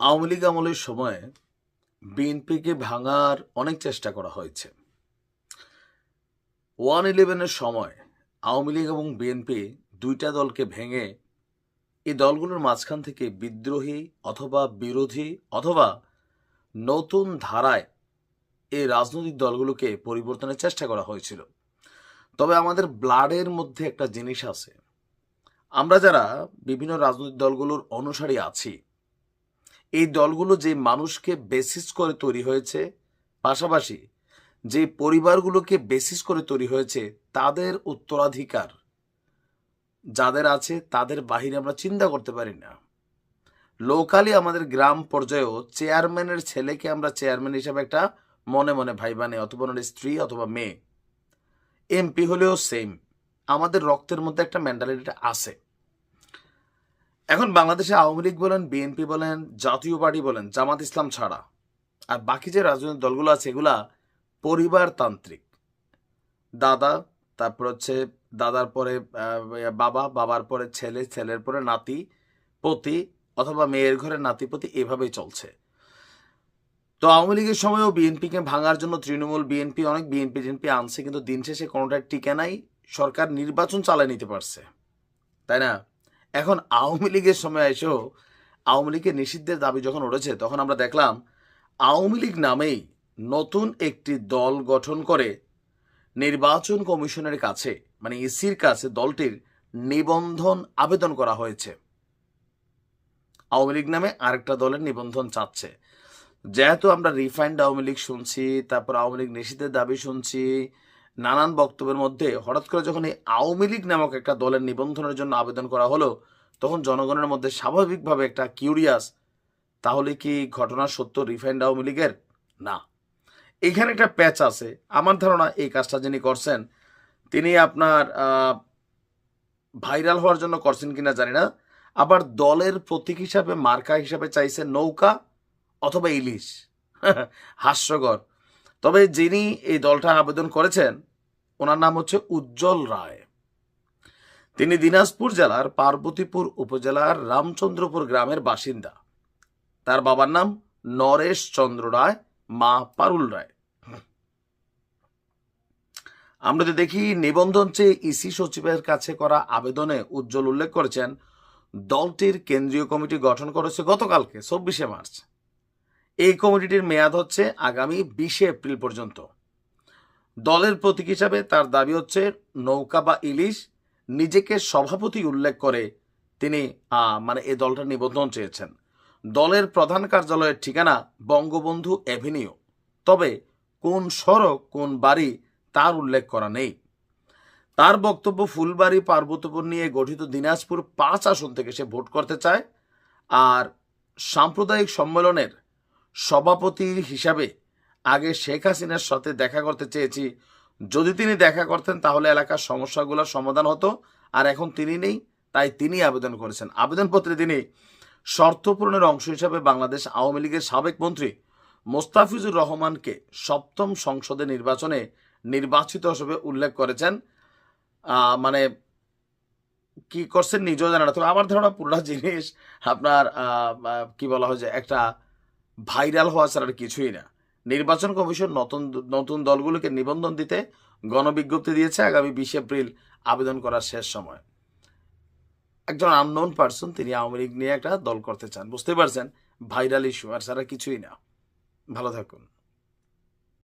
আওয়ামী লীগ আমলের সময় বিএনপিকে ভাঙার অনেক চেষ্টা করা হয়েছে। ওয়ান ইলেভেনের সময় আওয়ামী লীগ এবং বিএনপি দুইটা দলকে ভেঙে এই দলগুলোর মাঝখান থেকে বিদ্রোহী অথবা বিরোধী অথবা নতুন ধারায় এই রাজনৈতিক দলগুলোকে পরিবর্তনের চেষ্টা করা হয়েছিল। তবে আমাদের ব্লাডের মধ্যে একটা জিনিস আছে। আমরা যারা বিভিন্ন রাজনৈতিক দলগুলোর অনুসারী আছি এই দলগুলো যে মানুষকে বেসিস করে তৈরি হয়েছে, পাশাপাশি যে পরিবারগুলোকে বেসিস করে তৈরি হয়েছে, তাদের উত্তরাধিকার যাদের আছে, তাদের বাহিরে আমরা চিন্তা করতে পারি না। লোকালি আমাদের গ্রাম পর্যায়েও চেয়ারম্যানের ছেলেকে আমরা চেয়ারম্যান হিসাবে একটা মনে মনে ভাই বানে অথবা ওনার স্ত্রী অথবা মেয়ে। এমপি হলেও সেম আমাদের রক্তের মধ্যে একটা মেন্টালিটিটা আছে। এখন বাংলাদেশে আওয়ামী লীগ বলেন, বিএনপি বলেন, জাতীয় পার্টি বলেন, জামাত ইসলাম ছাড়া। আর বাকি যে রাজনৈতিক দলগুলো আছে, এগুলা পরিবারতান্ত্রিক। দাদা, তারপর হচ্ছে দাদার পরে বাবা, বাবার পরে ছেলে, ছেলের পরে নাতি, পতি, অথবা মেয়ের ঘরে নাতিপতি এভাবেই চলছে। তো আওয়ামী লীগের সময়ও বিএনপিকে ভাঙার জন্য তৃণমূল বিএনপি, অনেক বিএনপি টিএনপি আনছে, কিন্তু দিন শেষে কোনোটা টিকে নাই। সরকার নির্বাচন চালায় নিতে পারছে। তাই না? এখন আওয়ামী লীগের সময় এসেও আওয়ামী লীগের নিষিদ্ধের দাবি যখন উঠেছে, তখন আমরা দেখলাম আওয়ামী লীগ নামেই নতুন একটি দল গঠন করে নির্বাচন কমিশনের কাছে মানে ইসির কাছে দলটির নিবন্ধন আবেদন করা হয়েছে। আওয়ামী লীগ নামে আরেকটা দলের নিবন্ধন চাচ্ছে। যেহেতু আমরা রিফাইন্ড আওয়ামী লীগ শুনছি, তারপর আওয়ামী লীগ নিষিদ্ধের দাবি শুনছি নানান বক্তব্যের মধ্যে হঠাৎ করে যখন এই আওয়ামী লীগ নামক একটা দলের নিবন্ধনের জন্য আবেদন করা হলো, তখন জনগণের মধ্যে স্বাভাবিকভাবে একটা কিউরিয়াস তাহলে কি ঘটনা সত্য রিফাইন্ড আওয়ামী লীগের? না। এখানে একটা প্যাচ আছে। আমার ধারণা এই কাজটা যিনি করছেন, তিনি আপনার ভাইরাল হওয়ার জন্য করছেন কিনা জানি না। আবার দলের প্রতীক হিসাবে, মার্কা হিসাবে চাইছে নৌকা অথবা ইলিশ। হাস্যকর। তবে যিনি এই দলটা আবেদন করেছেন ওনার নাম হচ্ছে উজ্জ্বল রায়। তিনি দিনাজপুর জেলার পার্বতীপুর উপজেলার রামচন্দ্রপুর গ্রামের বাসিন্দা। তার বাবার নাম নরেশ চন্দ্র রায়, মা পারুল রায়। আমরা যদি দেখি, নিবন্ধন চেয়ে ইসি সচিবের কাছে করা আবেদনে উজ্জ্বল উল্লেখ করেছেন, দলটির কেন্দ্রীয় কমিটি গঠন করেছে গতকালকে, চব্বিশে মার্চ। এই কমিটিটির মেয়াদ হচ্ছে আগামী বিশে এপ্রিল পর্যন্ত। দলের প্রতীক হিসাবে তার দাবি হচ্ছে নৌকা বা ইলিশ নিজেকে সভাপতি উল্লেখ করে তিনি মানে এই দলটার নিবন্ধন চেয়েছেন। দলের প্রধান কার্যালয়ের ঠিকানা বঙ্গবন্ধু অ্যাভিনিউ। তবে কোন সড়ক, কোন বাড়ি তার উল্লেখ করা নেই। তার বক্তব্য ফুলবাড়ি, পার্বতীপুর নিয়ে গঠিত দিনাজপুর পাঁচ আসন থেকে সে ভোট করতে চায়। আর সাম্প্রদায়িক সম্মেলনের সভাপতি হিসাবে আগে শেখ হাসিনার সাথে দেখা করতে চেয়েছি। যদি তিনি দেখা করতেন, তাহলে এলাকার সমস্যাগুলোর সমাধান হতো, আর এখন তিনি নেই, তাই তিনি আবেদন করেছেন। আবেদনপত্রে তিনি শর্ত পূরণের অংশ হিসাবে বাংলাদেশ আওয়ামী লীগের সাবেক মন্ত্রী মোস্তাফিজুর রহমানকে সপ্তম সংসদে নির্বাচনে নির্বাচিত হিসেবে উল্লেখ করেছেন। মানে কি করছেন নিজেও জানা না, তবে আমার ধারণা পুরোটা জিনিস আপনার কি বলা হয় যে একটা ভাইরাল হওয়া ছাড়া কিছুই না। নির্বাচন কমিশন নতুন নতুন দলগুলোকে নিবন্ধন দিতে গণবিজ্ঞপ্তি দিয়েছে। আগামী বিশ এপ্রিল আবেদন করার শেষ সময়। একজন আননোন পার্সন তিনি আওয়ামী লীগ নিয়ে একটা দল করতে চান। বুঝতে পারছেন ভাইরাল ইস্যু আর ছাড়া কিছুই না। ভালো থাকুন।